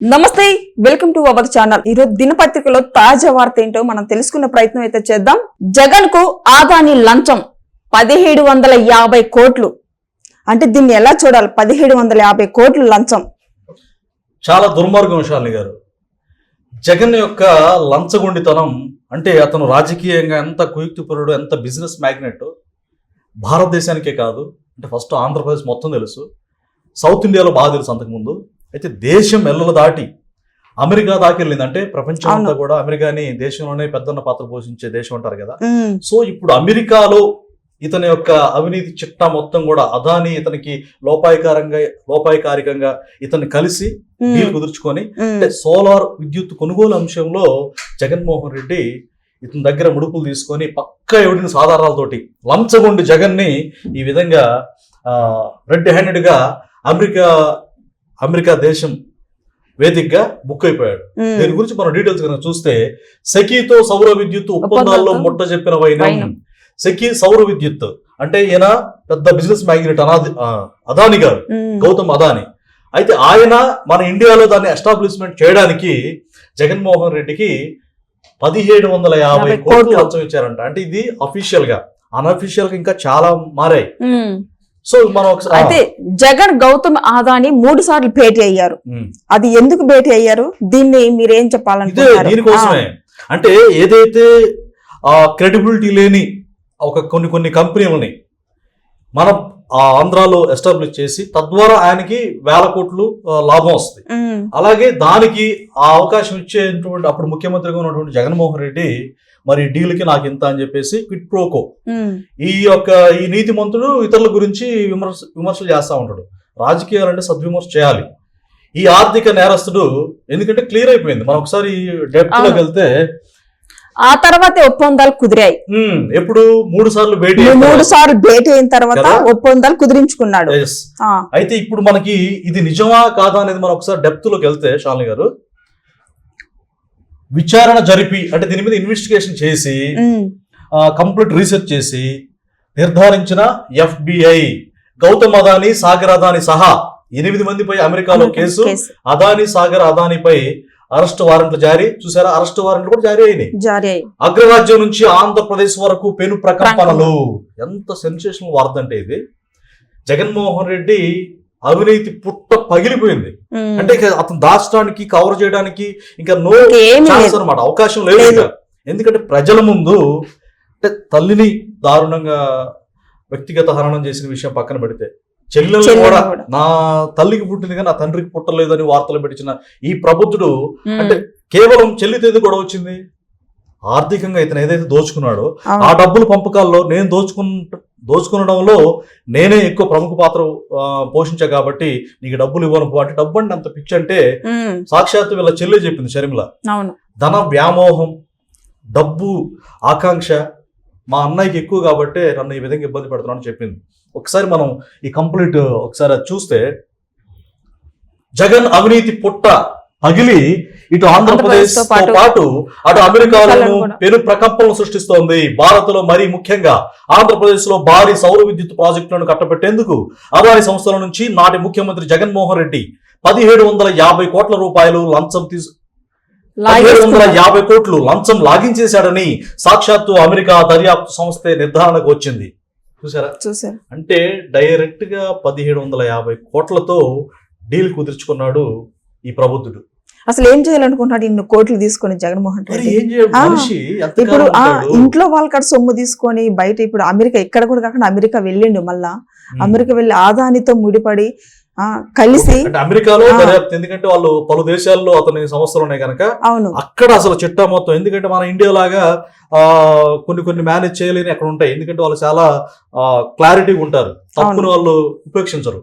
నమస్తే welcome to our channel. ఈరోజు దినపత్రికలో తాజా వార్త ఏంటో మనం తెలుసుకునే ప్రయత్నం అయితే చేద్దాం. జగన్కు ఆదాని లంచం పదిహేడు వందల యాభై కోట్లు. అంటే దీన్ని ఎలా చూడాలి? పదిహేడు వందల యాభై కోట్లు లంచం. చాలా దుర్మార్గం శాలిని గారు. జగన్ యొక్క లంచగొండితనం అంటే అతను రాజకీయంగా ఎంత కుయుక్తిపరుడు ఎంత బిజినెస్ మ్యాగ్నెట్ భారతదేశానికే కాదు అంటే ఫస్ట్ ఆంధ్రప్రదేశ్ మొత్తం తెలుసు. సౌత్ ఇండియాలో బాగా తెలుసు అంతకుముందు. అయితే దేశం ఎల్లలు దాటి అమెరికా దాకి వెళ్ళింది. అంటే ప్రపంచం అంతా. కూడా అమెరికాని దేశంలోనే పెద్దన్న పాత్ర పోషించే దేశం అంటారు కదా. సో ఇప్పుడు అమెరికాలో ఇతని యొక్క అవినీతి చిట్టా మొత్తం కూడా అదాని ఇతనికి లోపాయకారంగా లోపాయకారికంగా ఇతన్ని కలిసి డీల్ కుదుర్చుకొని అంటే సోలార్ విద్యుత్ కొనుగోలు అంశంలో జగన్మోహన్ రెడ్డి ఇతని దగ్గర ముడుపులు తీసుకొని పక్క ఎవడిన సాధారణాలతోటి లంచగొండి జగన్ని ఈ విధంగా రెడ్ హ్యాండెడ్గా అమెరికా అమెరికా దేశం వేదికగా బుక్ అయిపోయాడు. దీని గురించి మనం డీటెయిల్స్ కనుక చూస్తే సెకీతో సౌర విద్యుత్ ఒప్పందాల్లో ముట్ట చెప్పిన వైనం. సెకీ సౌర విద్యుత్ అంటే ఈయన పెద్ద బిజినెస్ మ్యాగ్నెట్ అనాది అదాని గారు గౌతమ్ అదాని. అయితే ఆయన మన ఇండియాలో దాన్ని ఎస్టాబ్లిష్మెంట్ చేయడానికి జగన్మోహన్ రెడ్డికి పదిహేడు వందల యాభై కోట్లు. లంచం ఇచ్చారంట. అంటే ఇది అఫీషియల్గా అన్అఫీషియల్గా ఇంకా చాలా మారాయి. సో మనం ఒకసారి అయితే జగన్ గౌతమ్ ఆదాని మూడు సార్లు భేటీ అయ్యారు. అది ఎందుకు భేటీ అయ్యారు? దీన్ని మీరేం చెప్పాలనుకుంటున్నారు? దీనికోసమే అంటే ఏదైతే క్రెడిబిలిటీ లేని ఒక కొన్ని కొన్ని కంపెనీలని మనం ఆ ఆంధ్రాలో ఎస్టాబ్లిష్ చేసి తద్వారా ఆయనకి వేల కోట్లు లాభం వస్తుంది. అలాగే దానికి ఆ అవకాశం ఇచ్చేటువంటి అప్పుడు ముఖ్యమంత్రిగా ఉన్నటువంటి జగన్మోహన్ రెడ్డి మరి డీల్కి నాకు ఇంత అని చెప్పేసి క్విట్ ప్రోకో. ఈ యొక్క ఈ నీతిమంతుడు ఇతరుల గురించి విమర్శ విమర్శలు చేస్తూ ఉంటాడు. రాజకీయాలు అంటే సద్విమర్శ చేయాలి. ఈ ఆర్థిక నేరస్తుడు ఎందుకంటే క్లియర్ అయిపోయింది. మనం ఒకసారి డెప్త్లోకి. వెళ్తే ఆ తర్వాతే ఒప్పందాలు కుదిరాయి. ఎప్పుడు? మూడు సార్లు భేటీ మూడు సార్లు భేటీ అయిన తర్వాత? ఒప్పందాలు కుదిరించుకున్నాడు. అయితే ఇప్పుడు మనకి ఇది నిజమా కాదా అనేది మనం ఒకసారి డెప్త్లోకి వెళ్తే శాలిని గారు విచారణ జరిపి అంటే దీని మీద ఇన్వెస్టిగేషన్ చేసి కంప్లీట్ రీసెర్చ్ చేసి నిర్ధారించిన ఎఫ్బిఐ గౌతమ్ అదాని సాగర్ అదాని సహా ఎనిమిది మందిపై అమెరికాలో కేసు అదాని సాగర్ అదానిపై అరెస్ట్ వారెంట్లు జారీ. చూసారా? అరెస్ట్ వారెంట్లు కూడా జారీ అయినాయి. అగ్రరాజ్యం నుంచి ఆంధ్రప్రదేశ్ వరకు పెను ప్రకంపనలు. ఎంత సెన్సేషనల్ వార్త అంటే ఇది. జగన్మోహన్ రెడ్డి అవినీతి పుట్ట పగిలిపోయింది. అంటే అతను దాచడానికి కవర్ చేయడానికి ఇంకా నో ఛాన్స్ అనమాట అవకాశం లేదు. ఎందుకంటే ప్రజల ముందు అంటే తల్లిని దారుణంగా వ్యక్తిగత హరణం చేసిన విషయం పక్కన పెడితే చెల్లెలు కూడా. నా తల్లికి పుట్టింది కానీ నా తండ్రికి పుట్టలేదని వార్తలు పెట్టించిన ఈ ప్రబుద్ధుడు అంటే కేవలం చెల్లితో ఎందుకు గొడవ వచ్చింది. ఆర్థికంగా ఇతను ఏదైతే దోచుకున్నాడో. ఆ డబ్బుల పంపకాల్లో నేను దోచుకున్న దోచుకునడంలో నేనే ఎక్కువ ప్రముఖ పాత్ర పోషించా కాబట్టి నీకు డబ్బులు ఇవ్వను అంటే డబ్బు అంటే అంత పిచ్చి అంటే ఉమ్, సాక్షాత్తు వీళ్ళ చెల్లె చెప్పింది షర్మిల. ధన వ్యామోహం డబ్బు ఆకాంక్ష మా అన్నయ్యకి ఎక్కువ కాబట్టి నన్ను ఈ విధంగా ఇబ్బంది పెడుతున్నాను అని చెప్పింది. ఒకసారి మనం ఈ కంప్లీట్ ఒకసారి అది చూస్తే జగన్ అవినీతి పుట్ట పగిలి ఇటు ఆంధ్రప్రదేశ్తో పాటు అటు అమెరికాలోను అమెరికాలో. పెను ప్రకంపనలు సృష్టిస్తోంది భారత్లో మరీ ముఖ్యంగా ఆంధ్రప్రదేశ్లో భారీ సౌర విద్యుత్ ప్రాజెక్టులను కట్టబెట్టేందుకు అదాని సంస్థల నుంచి నాటి ముఖ్యమంత్రి జగన్మోహన్ రెడ్డి పదిహేడు వందల యాభై కోట్ల రూపాయలు లంచం తీసు పదిహేడు వందల. యాభై కోట్లు లంచం లాగించేశాడని సాక్షాత్తు అమెరికా దర్యాప్తు సంస్థే నిర్ధారణకు వచ్చింది చూసారా చూసారు అంటే డైరెక్ట్గా పదిహేడు వందల యాభై కోట్లతో డీల్ కుదుర్చుకున్నాడు ఈ ప్రబుద్ధుడు అసలు ఏం చేయాలనుకుంటున్నాడు? ఇన్ని కోట్లు తీసుకొని జగన్మోహన్ రెడ్డి. ఇప్పుడు? ఇంట్లో వాళ్ళకాడ సొమ్ము తీసుకొని బయట ఇప్పుడు అమెరికా ఇక్కడ కూడా కాకుండా అమెరికా వెళ్ళిండు మళ్ళా. అమెరికా వెళ్ళి ఆదానితో ముడిపడి ఆ కలిసి అమెరికాలో. దర్యాప్తు ఎందుకంటే వాళ్ళు పలు దేశాల్లో అతని సంస్థలు ఉన్నాయి కనుక అవును. అక్కడ అసలు చిట్టా మొత్తం. ఎందుకంటే మన ఇండియా లాగా ఆ, కొన్ని కొన్ని మేనేజ్ చేయలేని అక్కడ ఉంటాయి. ఎందుకంటే వాళ్ళు చాలా క్లారిటీగా ఉంటారు. తప్పును. వాళ్ళు ఉపేక్షించరు.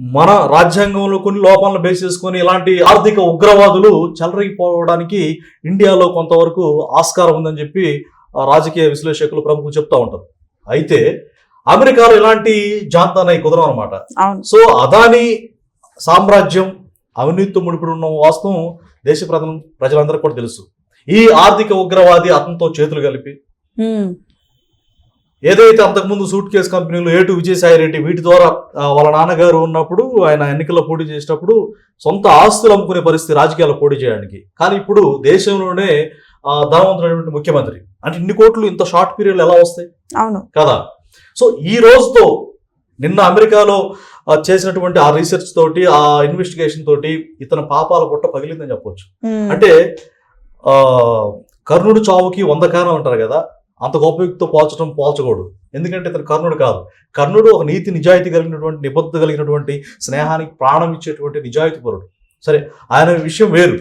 మన రాజ్యాంగంలో కొన్ని లోపాలను బేస్ చేసుకొని ఇలాంటి ఆర్థిక ఉగ్రవాదులు చెలరగిపోవడానికి ఇండియాలో కొంతవరకు ఆస్కారం ఉందని చెప్పి రాజకీయ విశ్లేషకులు ప్రముఖులు చెప్తా ఉంటారు. అయితే అమెరికాలో ఇలాంటి జాంతానై కుదరం అనమాట సో అదాని సామ్రాజ్యం అవినీతితో ముడిపడి ఉన్న వాస్తవం దేశ ప్రజల ప్రజలందరికీ కూడా తెలుసు. ఈ ఆర్థిక ఉగ్రవాది అతనితో చేతులు కలిపి ఏదైతే అంతకుముందు సూట్ కేస్ కంపెనీలు ఏటు విజయసాయి రెడ్డి వీటి ద్వారా వాళ్ళ నాన్నగారు ఉన్నప్పుడు ఆయన ఎన్నికల్లో పోటీ చేసేటప్పుడు సొంత ఆస్తులు అమ్ముకునే పరిస్థితి రాజకీయాల్లో పోటీ చేయడానికి. కానీ ఇప్పుడు దేశంలోనే ఆ, ధనవంతుడైనటువంటి ముఖ్యమంత్రి. అంటే ఇన్ని కోట్లు ఇంత షార్ట్ పీరియడ్ ఎలా వస్తాయి? అవును. కదా? సో ఈ రోజుతో నిన్న అమెరికాలో చేసినటువంటి ఆ రీసెర్చ్ తోటి ఆ ఇన్వెస్టిగేషన్ తోటి ఇతని పాపాల పుట్ట పగిలిందని చెప్పొచ్చు. అంటే ఆ కర్ణుడు చావుకి వంద కారణం అంటారు కదా? అంత గొప్ప వ్యక్తితో పోల్చడం పోల్చకూడదు. ఎందుకంటే ఇతను కర్ణుడు కాదు. కర్ణుడు ఒక నీతి నిజాయితీ కలిగినటువంటి నిబద్ధత కలిగినటువంటి స్నేహానికి ప్రాణం ఇచ్చేటువంటి నిజాయితీ పరుడు. సరే ఆయన విషయం వేరు.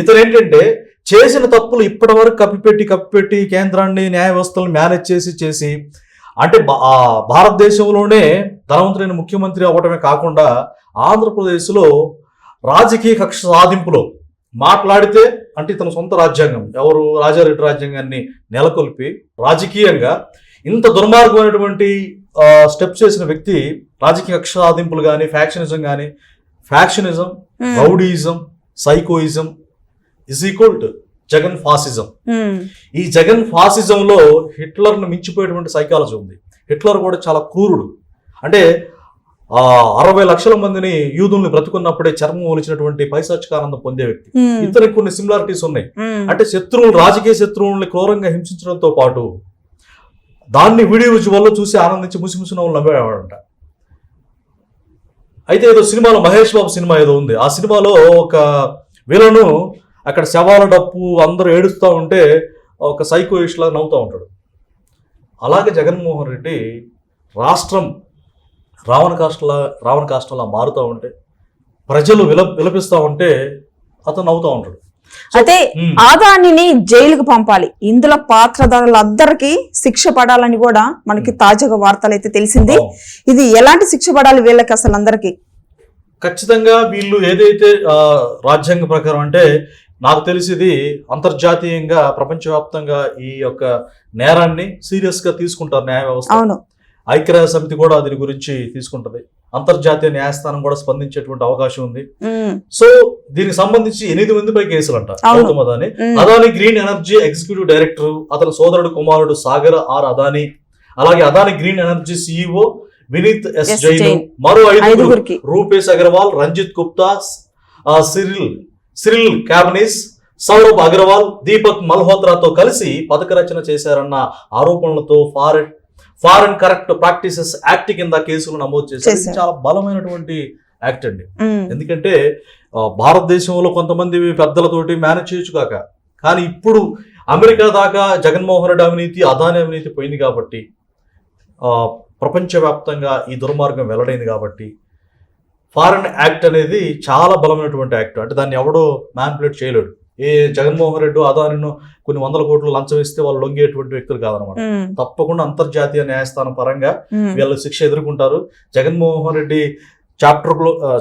ఇతను ఏంటంటే చేసిన తప్పులు ఇప్పటి వరకు కప్పిపెట్టి కప్పిపెట్టి కేంద్రాన్ని న్యాయ వ్యవస్థలను మేనేజ్ చేసి చేసి అంటే భారతదేశంలోనే ధనవంతుడైన ముఖ్యమంత్రి అవ్వడమే కాకుండా ఆంధ్రప్రదేశ్లో రాజకీయ కక్ష సాధింపులో మాట్లాడితే అంటే ఇతని సొంత రాజ్యాంగం. ఎవరు రాజారెడ్డి రాజ్యాంగాన్ని నెలకొల్పి రాజకీయంగా ఇంత దుర్మార్గమైనటువంటి స్టెప్స్ చేసిన వ్యక్తి రాజకీయ కక్ష సాధింపులు కానీ ఫ్యాక్షనిజం కానీ factionism um, rowdyism psychoism is equal to Jagan fascism. ఈ జగన్ ఫాసిజంలో హిట్లర్ను మించిపోయేటువంటి సైకాలజీ ఉంది. హిట్లర్ కూడా చాలా క్రూరుడు. అంటే ఆ అరవై లక్షల మందిని యూదుల్ని బ్రతుకున్నప్పుడే చర్మం ఒలిచినటువంటి పైశాచికానందం పొందే వ్యక్తి. ఇతనికి కొన్ని సిమిలారిటీస్ ఉన్నాయి. అంటే శత్రువులు రాజకీయ శత్రువుల్ని క్రూరంగా హింసించడంతో పాటు దాన్ని వీడియో విజువల్లో చూసి ఆనందించి ముసిముసి నవ్వులు నవ్వేవాడంట అయితే ఏదో సినిమాలో మహేష్ బాబు సినిమా ఏదో ఉంది. ఆ సినిమాలో ఒక విలను అక్కడ శవాల డప్పు అందరూ ఏడుస్తూ ఉంటే ఒక సైకో లా నవ్వుతూ ఉంటాడు. అలాగే జగన్మోహన్ రెడ్డి రాష్ట్రం రావణ కాష్టలా రావణ కాష్టంలా మారుతూ ఉంటే ప్రజలు విల విలపిస్తూ ఉంటే అతను నవ్వుతూ ఉంటాడు. అయితే. ఆదానిని జైలుకు పంపాలి. ఇందులో పాత్రధారులందరికీ శిక్ష పడాలని కూడా మనకి తాజాగా వార్తలు అయితే తెలిసింది. ఇది ఎలాంటి శిక్ష పడాలి వీళ్ళకి అసలు అందరికి? ఖచ్చితంగా వీళ్ళు ఏదైతే రాజ్యాంగ ప్రకారం అంటే నాకు తెలిసి ఇది అంతర్జాతీయంగా ప్రపంచవ్యాప్తంగా ఈ యొక్క నేరాన్ని సీరియస్గా తీసుకుంటారు న్యాయ వ్యవస్థ. అవును. ఐక్యరాజ్య సమితి కూడా దీని గురించి తీసుకుంటది. అంతర్జాతీయ న్యాయస్థానం కూడా స్పందించేటువంటి అవకాశం ఉంది. సో దీనికి సంబంధించి ఎనిమిది మందిపై కేసులు అంట. Gautam Adani Adani green energy executive director అతని సోదరుడు కుమారుడు సాగర్ ఆర్ అదాని. అలాగే Adani green energy CEO Vineet S Jain. మరో ఐదుగురు ఐదుగురికి. Rupesh Agarwal Ranjit Gupta Cyril Cyril Cabanes Saurabh Agarwal Deepak మల్హోత్రాతో కలిసి పథక రచన చేశారన్న ఆరోపణలతో foreign foreign correct practices act కింద కేసులు నమోదు చేశారు. చాలా బలమైనటువంటి యాక్ట్ అండి. ఎందుకంటే భారతదేశంలో కొంతమంది పెద్దలతోటి మేనేజ్ చేయొచ్చు కాక. కానీ ఇప్పుడు అమెరికా దాకా జగన్మోహన్ రెడ్డి అవినీతి అదాని అవినీతి పోయింది కాబట్టి ప్రపంచవ్యాప్తంగా ఈ దుర్మార్గం వెల్లడైంది కాబట్టి ఫారెన్ యాక్ట్ అనేది చాలా బలమైనటువంటి యాక్ట్ అంటే దాన్ని ఎవడో మ్యాన్పులేట్ చేయలేడు. ఏ జగన్మోహన్ రెడ్డి అదానిను కొన్ని వందల కోట్లు లంచం ఇస్తే వాళ్ళు లొంగేటువంటి వ్యక్తులు కాదనమాట. తప్పకుండా అంతర్జాతీయ న్యాయస్థానం పరంగా వీళ్ళు శిక్ష ఎదుర్కొంటారు. Jaganmohan Reddy chapter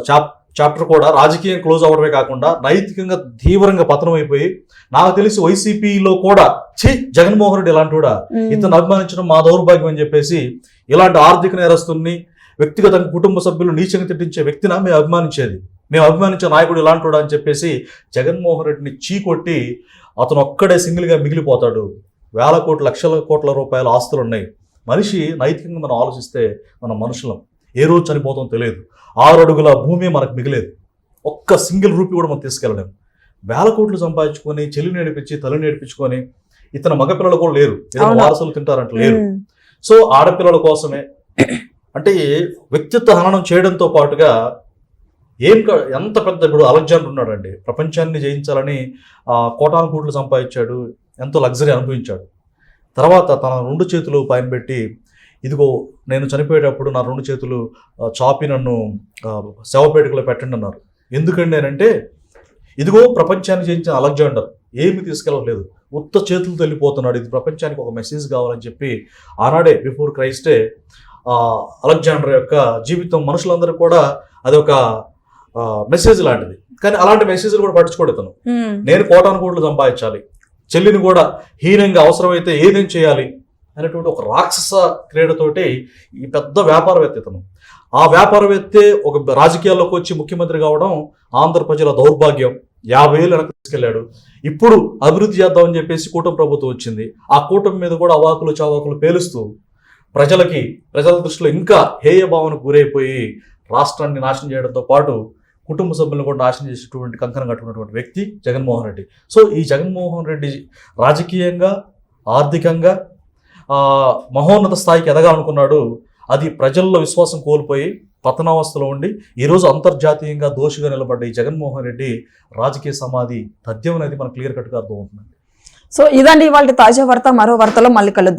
chap chapter కూడా రాజకీయం క్లోజ్ అవడమే కాకుండా నైతికంగా తీవ్రంగా పతనం అయిపోయి నాకు తెలిసి వైసీపీలో కూడా ఛీ జగన్మోహన్ రెడ్డి ఇలాంటి కూడా ఇతను అభిమానించడం మా దౌర్భాగ్యం అని చెప్పేసి ఇలాంటి ఆర్థిక నేరస్తుల్ని వ్యక్తిగతంగా కుటుంబ సభ్యులు నీచంగా తిట్టించే వ్యక్తిన మేము అభిమానించేది. మేము అభిమానించే నాయకుడు ఇలాంటి అని చెప్పేసి జగన్మోహన్ రెడ్డిని చీకొట్టి అతను ఒక్కడే సింగిల్గా మిగిలిపోతాడు. వేల కోట్ల లక్షల కోట్ల రూపాయల ఆస్తులు ఉన్నాయి మనిషి నైతికంగా మనం ఆలోచిస్తే మన మనుషులం. ఏ రోజు చనిపోతాం తెలియదు. ఆరు అడుగుల భూమి మనకు మిగిలేదు. ఒక్క సింగిల్ రూపీ కూడా మనం తీసుకెళ్ళలేము వేల కోట్లు సంపాదించుకొని చెల్లి నేర్పించి తల్లి నేర్పించుకొని ఇతను మగపిల్లలు కూడా లేరు? వారసులు తింటారంట లేరు. సో ఆడపిల్లల కోసమే. అంటే వ్యక్తిత్వ హననం చేయడంతో పాటుగా ఏం క- ఎంత పెద్ద ఇప్పుడు అలెగ్జాండర్ ఉన్నాడండి. ప్రపంచాన్ని జయించాలని కోటాను కోట్లు సంపాదించాడు ఎంతో లగ్జరీ అనుభవించాడు. తర్వాత తన రెండు చేతులు పైన పెట్టి ఇదిగో నేను చనిపోయేటప్పుడు నా రెండు చేతులు చాపి నన్ను శవపేటికలో పెట్టండి అన్నారు. ఎందుకండి అని అంటే ఇదిగో ప్రపంచాన్ని జయించిన అలెగ్జాండర్ ఏమి తీసుకెళ్ళలేదు ఉత్త చేతులతో వెళ్ళిపోతున్నాడు. ఇది ప్రపంచానికి ఒక మెసేజ్ కావాలని చెప్పి ఆనాడే బిఫోర్ క్రైస్టే అలెగ్జాండర్ యొక్క జీవితం మనుషులందరూ కూడా అదొక మెసేజ్ లాంటిది. కానీ అలాంటి మెసేజ్లు కూడా పట్టించుకోడు ఉమ్, నేను కోటాను కోట్లు సంపాదించాలి. చెల్లిని కూడా హీనంగా అవసరమైతే ఏదేం చేయాలి అనేటువంటి ఒక రాక్షస క్రీడతోటి ఈ పెద్ద వ్యాపారవేత్త ఇతను ఆ వ్యాపారవేత్తే ఒక రాజకీయాల్లోకి వచ్చి ముఖ్యమంత్రి కావడం ఆంధ్ర ప్రజల దౌర్భాగ్యం. యాభై ఏళ్ళు వెనక్కి తీసుకెళ్ళాడు ఇప్పుడు అభివృద్ధి చేద్దామని చెప్పేసి కూటమి ప్రభుత్వం వచ్చింది. ఆ కూటమి మీద కూడా అవాకులు చవాకులు పేలుస్తూ ప్రజలకి ప్రజల దృష్టిలో ఇంకా హేయ భావనకు గురైపోయి రాష్ట్రాన్ని నాశనం చేయడంతో పాటు కుటుంబ సభ్యులను కూడా నాశనం చేసేటువంటి కంకణం కట్టుకున్నటువంటి వ్యక్తి జగన్మోహన్ రెడ్డి. సో ఈ జగన్మోహన్ రెడ్డి రాజకీయంగా ఆర్థికంగా మహోన్నత స్థాయికి ఎదగాలనుకున్నాడు. అది ప్రజల్లో విశ్వాసం కోల్పోయి పతనావస్థలో ఉండి ఈరోజు అంతర్జాతీయంగా దోషిగా నిలబడ్డ ఈ జగన్మోహన్ రెడ్డి రాజకీయ సమాధి తథ్యం అనేది మనకు క్లియర్ కట్గా అర్థమవుతుంది. సో ఇదండి ఇవాళ తాజా వార్త. మరో వార్తలో మళ్ళీ కలుద్దాం.